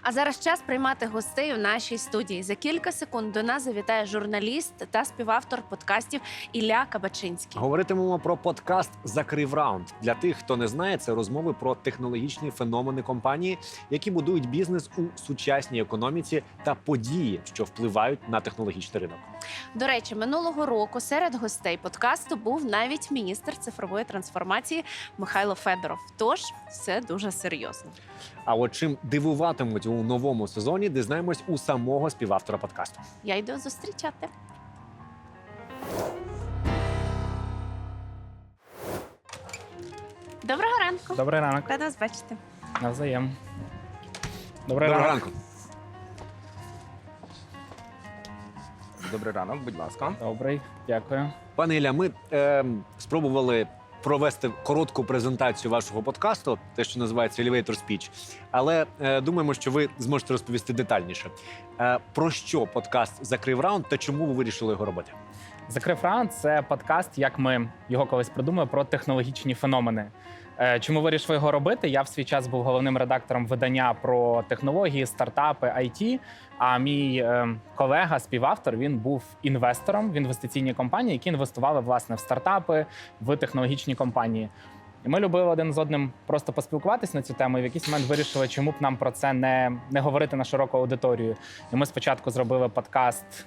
А зараз час приймати гостей у нашій студії. За кілька секунд до нас завітає журналіст та співавтор подкастів Ілля Кабачинський. Говоритимемо про подкаст Закрив раунд. Для тих, хто не знає, це розмови про технологічні феномени компанії, які будують бізнес у сучасній економіці та події, що впливають на технологічний ринок. До речі, минулого року серед гостей подкасту був навіть міністр цифрової трансформації Михайло Федоров. Тож все дуже серйозно. А от чим дивуватимуть у новому сезоні, дізнаємось у самого співавтора подкасту. Я йду зустрічати. Доброго ранку. Добрий ранок. Рада вас бачити. Навзаєм. Добрий, Доброго ранок. ранку. Добрий ранок, будь ласка. Добрий, дякую. Пане Ілля, ми е, спробували провести коротку презентацію вашого подкасту, те, що називається Elevator Speech, але е, думаємо, що ви зможете розповісти детальніше. Е, про що подкаст закрив раунд та чому ви вирішили його робити? Закрив раунд це подкаст, як ми його колись придумали, про технологічні феномени. Е, Чому вирішив його робити? Я в свій час був головним редактором видання про технології, стартапи, IT, А мій е, колега, співавтор, він був інвестором в інвестиційній компанії, які інвестували власне в стартапи, в технологічні компанії. І ми любили один з одним просто поспілкуватись на цю тему. І в якийсь момент вирішили, чому б нам про це не, не говорити на широку аудиторію. І ми спочатку зробили подкаст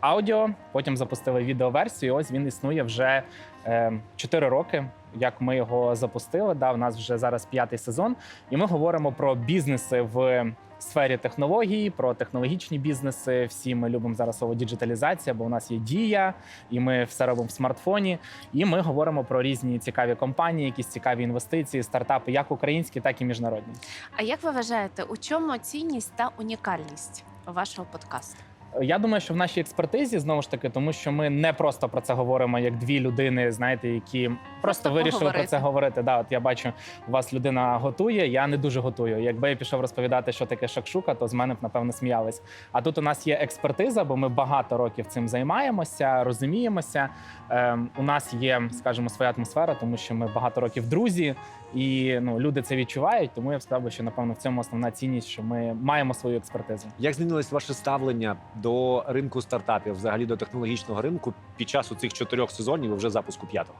аудіо, потім запустили відеоверсію. і Ось він існує вже е, 4 роки. Як ми його запустили, да, у нас вже зараз п'ятий сезон, і ми говоримо про бізнеси в сфері технологій, про технологічні бізнеси. Всі ми любимо зараз слово діджиталізація, бо у нас є дія, і ми все робимо в смартфоні. І ми говоримо про різні цікаві компанії, якісь цікаві інвестиції, стартапи, як українські, так і міжнародні. А як ви вважаєте, у чому цінність та унікальність вашого подкасту? Я думаю, що в нашій експертизі знову ж таки, тому що ми не просто про це говоримо як дві людини, знаєте, які просто, Просто вирішили поговорити. про це говорити. Да, от я бачу, у вас людина готує. Я не дуже готую. Якби я пішов розповідати, що таке шакшука, то з мене б напевно сміялись. А тут у нас є експертиза, бо ми багато років цим займаємося, розуміємося. Ем, у нас є, скажімо, своя атмосфера, тому що ми багато років друзі, і ну люди це відчувають. Тому я б сказав, би, що напевно в цьому основна цінність, що ми маємо свою експертизу. Як змінилось ваше ставлення до ринку стартапів, взагалі до технологічного ринку під час цих чотирьох сезонів і вже запуску п'ятого?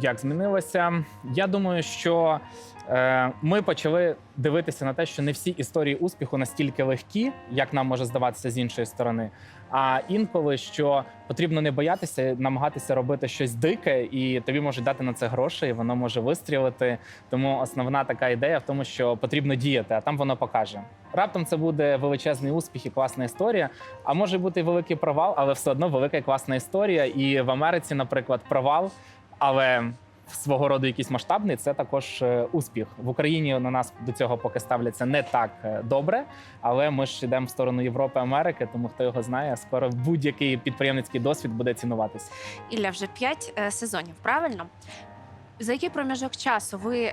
Як змінилося? Я думаю, що е, ми почали дивитися на те, що не всі історії успіху настільки легкі, як нам може здаватися з іншої сторони. А інколи що потрібно не боятися, намагатися робити щось дике, і тобі можуть дати на це гроші, і воно може вистрілити. Тому основна така ідея в тому, що потрібно діяти, а там воно покаже. Раптом це буде величезний успіх і класна історія. А може бути і великий провал, але все одно велика і класна історія. І в Америці, наприклад, провал, але свого роду якийсь масштабний це також е, успіх в Україні. На нас до цього поки ставляться не так е, добре, але ми ж йдемо в сторону Європи, Америки. Тому хто його знає, скоро будь-який підприємницький досвід буде цінуватися. Ілля, вже п'ять е, сезонів, правильно? За який проміжок часу ви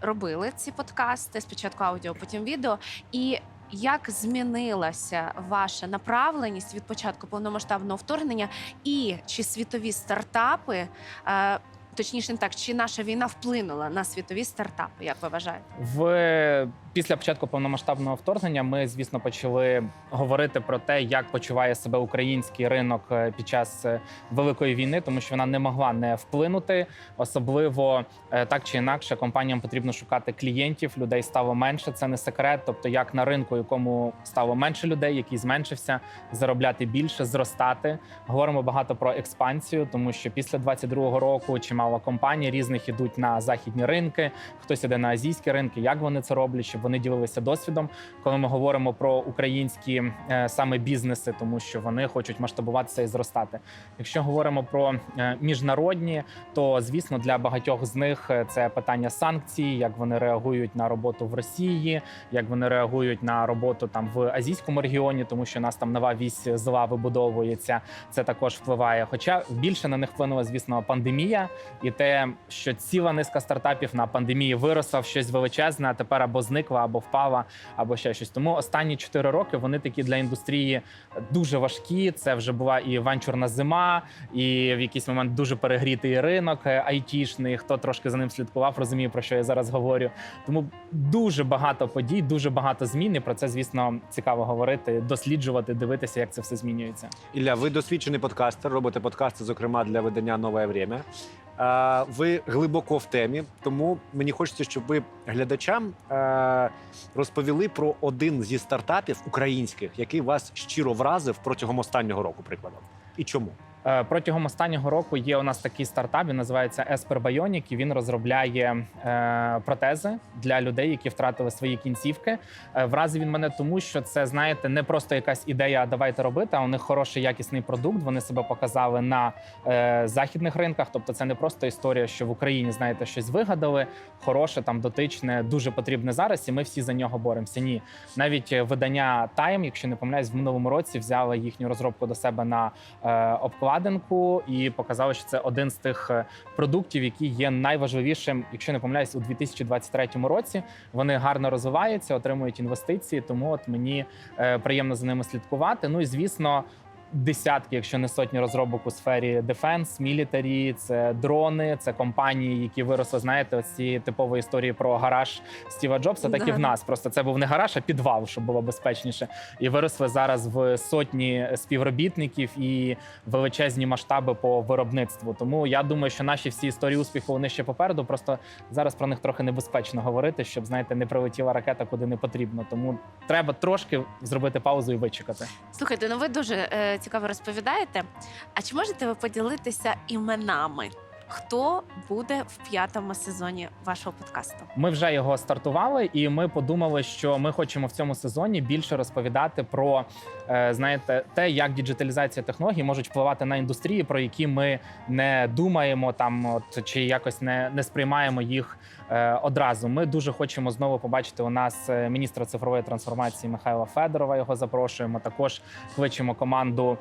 робили ці подкасти? Спочатку аудіо, потім відео. І як змінилася ваша направленість від початку повномасштабного вторгнення, і чи світові стартапи, е, точніше так, чи наша війна вплинула на світові стартапи? Як ви вважаєте? В після початку повномасштабного вторгнення ми, звісно, почали говорити про те, як почуває себе український ринок е, під час е, великої війни, тому що вона не могла не вплинути. Особливо е, так чи інакше, компаніям потрібно шукати клієнтів. Людей стало менше. Це не секрет. Тобто, як на ринку, якому стало менше людей, який зменшився, заробляти більше, зростати. Говоримо багато про експансію, тому що після 22-го року чимало компаній різних ідуть на західні ринки. Хтось іде на азійські ринки. Як вони це роблять, щоб вони ділилися досвідом, коли ми говоримо про українські е, саме бізнеси, тому що вони хочуть масштабуватися і зростати. Якщо говоримо про е, міжнародні, то звісно для багатьох з них е, це питання санкцій, як вони реагують на роботу в Росії, як вони реагують на роботу там в азійському регіоні, тому що у нас там нова вісь зла вибудовується. Це також впливає. Хоча більше на них вплинула, звісно, пандемія, і те, що ціла низка стартапів на пандемії виросла в щось величезне, а тепер або зникла, або впала, або ще щось. Тому останні 4 роки вони такі для індустрії дуже важкі. Це вже була і венчурна зима, і в якийсь момент дуже перегрітий ринок айтішний. Хто трошки за ним слідкував, розуміє про що я зараз говорю. Тому дуже багато подій, дуже багато змін. І про це, звісно, цікаво говорити, досліджувати, дивитися, як це все змінюється. Ілля, ви досвідчений подкастер, робите подкасти, зокрема для видання Нове Время. Ви глибоко в темі, тому мені хочеться, щоб ви глядачам е, розповіли про один зі стартапів українських, який вас щиро вразив протягом останнього року, прикладом. І чому? Е, Протягом останнього року є у нас такий стартап, він називається Esper Bionic, і він розробляє е, протези для людей, які втратили свої кінцівки. Е, вразив він мене тому, що це знаєте не просто якась ідея, давайте робити. А у них хороший якісний продукт. Вони себе показали на західних ринках. Тобто, це не просто історія, що в Україні знаєте щось вигадали, хороше, там дотичне, дуже потрібне зараз, і ми всі за нього боремося. Ні, навіть видання Time, якщо не помиляюсь, в минулому році взяло їхню розробку до себе на е, обкладинку і показали, що це один з тих е, продуктів, які є найважливішим, якщо не помиляюсь, у 2023 році. Вони гарно розвиваються, отримують інвестиції. Тому от мені е, приємно за ними слідкувати. Ну і звісно. Десятки, якщо не сотні розробок у сфері Defense, Military, це дрони, це компанії, які виросли. Знаєте, ось ці типові історії про гараж Стіва Джобса, так і в нас. Просто це був не гараж, а підвал, щоб було безпечніше. І виросли зараз в сотні співробітників і величезні масштаби по виробництву. Тому я думаю, що наші всі історії успіху вони ще попереду. Просто зараз про них трохи небезпечно говорити, щоб знаєте, не прилетіла ракета куди не потрібно. Тому треба трошки зробити паузу і вичекати. Слухайте, ну ви дуже е, цікаво розповідаєте. А чи можете ви поділитися іменами? Хто буде в п'ятому сезоні вашого подкасту? Ми вже його стартували, і ми подумали, що ми хочемо в цьому сезоні більше розповідати про е, знаєте, те, як діджиталізація технологій можуть впливати на індустрії, про які ми не думаємо там, от чи якось не, не сприймаємо їх е, одразу. Ми дуже хочемо знову побачити у нас е, міністра цифрової трансформації Михайла Федорова. Його запрошуємо. Також кличемо команду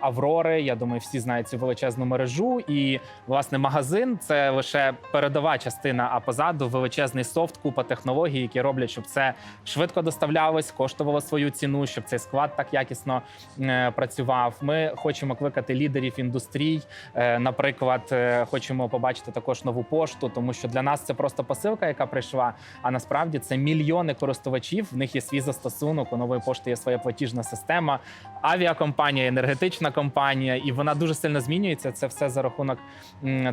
Аврори. Я думаю, всі знають цю величезну мережу. І власне магазин це лише передова частина. А позаду величезний софт, купа технологій, які роблять, щоб це швидко доставлялось, коштувало свою ціну, щоб цей склад так якісно е, працював. Ми хочемо кликати лідерів індустрій. Е, наприклад, е, хочемо побачити також нову пошту, тому що для нас це просто посилка, яка прийшла. А насправді це мільйони користувачів. В них є свій застосунок. У нової пошти є своя платіжна система, авіакомпанія, енергетична компанія, і вона дуже сильно змінюється. Це все за рахунок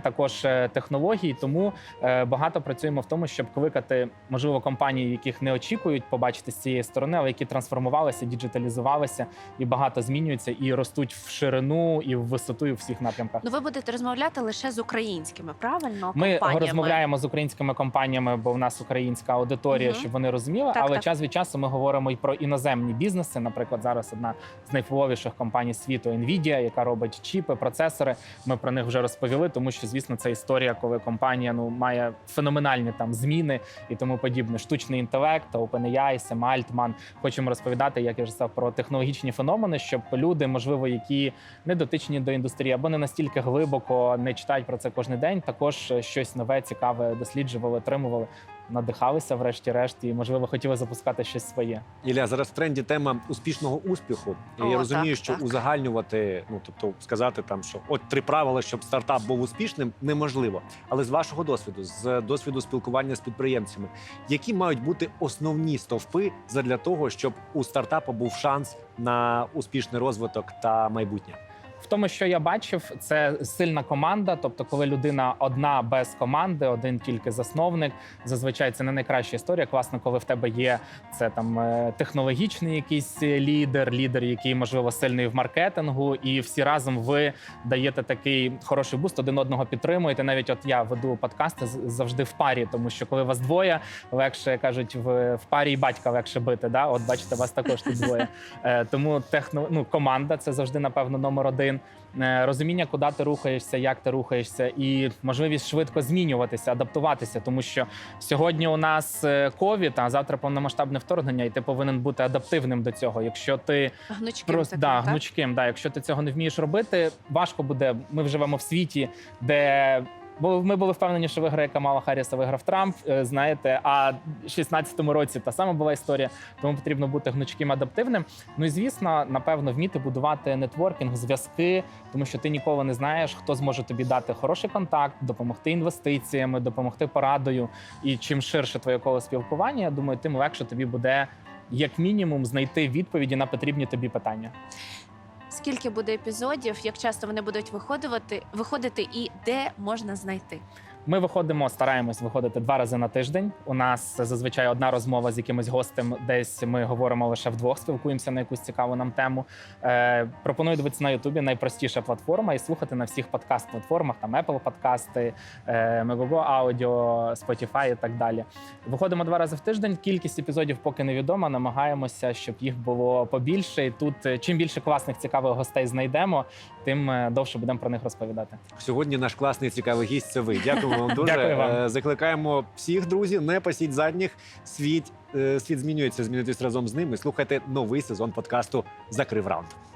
також е, технологій. Тому е, багато працюємо в тому, щоб кликати можливо компанії, яких не очікують побачити з цієї сторони, але які трансформувалися, діджиталізувалися і багато змінюються і ростуть в ширину і в висоту і в всіх напрямках. Ну ви будете розмовляти лише з українськими, правильно? Ми компаніями? розмовляємо з українськими компаніями, бо в нас українська аудиторія, Мгм. щоб вони розуміли. Так, але так. час від часу ми говоримо і про іноземні бізнеси. Наприклад, зараз одна з найвпливовіших компаній світу Nvidia, яка робить чіпи, процесори. Ми про них вже розповіли, тому що звісно це історія, коли компанія ну має феноменальні там зміни і тому подібне. Штучний інтелект, OpenAI, Sam Altman. Хочемо розповідати, як я вже сказав, про технологічні феномени, щоб люди, можливо, які не дотичні до індустрії або не настільки глибоко не читають про це кожен день, також щось нове, цікаве досліджували, отримували, надихалися, врешті-решт, і можливо хотіли запускати щось своє. Ілля, зараз в тренді тема успішного успіху. І О, я розумію, так, що так. узагальнювати, ну тобто сказати там, що от три правила, щоб стартап був успішним, неможливо. Але з вашого досвіду, з досвіду спілкування з підприємцями, які мають бути основні стовпи задля того, щоб у стартапа був шанс на успішний розвиток та майбутнє. В тому, що я бачив, це сильна команда. Тобто, коли людина одна без команди, один тільки засновник. Зазвичай це не найкраща історія. Класно, коли в тебе є це там е, технологічний якийсь лідер, лідер, який можливо сильний в маркетингу, і всі разом ви даєте такий хороший буст, один одного підтримуєте. Навіть от я веду подкасти завжди в парі, тому що коли вас двоє, легше кажуть, в, в парі і батька легше бити. Да? От бачите, вас також тут двоє. Е, тому техно, ну, команда це завжди, напевно, номер один. Е, Розуміння, куди ти рухаєшся, як ти рухаєшся, і можливість швидко змінюватися, адаптуватися. Тому що сьогодні у нас е, ковід, а завтра повномасштабне вторгнення, і ти повинен бути адаптивним до цього. Якщо ти Гнучким Про... таким, да, так? гнучким. Да, якщо ти цього не вмієш робити, важко буде. Ми живемо в світі, де Бо ми були впевнені, що виграє Камала Харріса, виграв Трамп. е, Знаєте, а в 16-му році та сама була історія, тому потрібно бути гнучким, адаптивним. Ну і звісно, напевно, вміти будувати нетворкінг, зв'язки, тому що ти ніколи не знаєш, хто зможе тобі дати хороший контакт, допомогти інвестиціями, допомогти порадою. І чим ширше твоє коло спілкування, я думаю, тим легше тобі буде. Як мінімум знайти відповіді на потрібні тобі питання. Скільки буде епізодів, як часто вони будуть виходити, виходити і де можна знайти? Ми виходимо, стараємось виходити два рази на тиждень. У нас зазвичай одна розмова з якимось гостем, десь ми говоримо лише вдвох, спілкуємося на якусь цікаву нам тему. Е, пропоную дивитися на Ютубі найпростіша платформа і слухати на всіх подкаст-платформах, там Apple подкасти, е, Megogo Spotify і так далі. Виходимо два рази в тиждень. Кількість епізодів поки невідома. Намагаємося, щоб їх було побільше. І тут е, чим більше класних цікавих гостей знайдемо, тим е, довше будемо про них розповідати. Сьогодні наш класний цікавий гість. Це ви. Дякуємо вам дуже. Дякую вам. Е, Закликаємо всіх друзі, не пасіть задніх. Світ е, світ змінюється, змінитись разом з ними. Слухайте новий сезон подкасту Закрив раунд.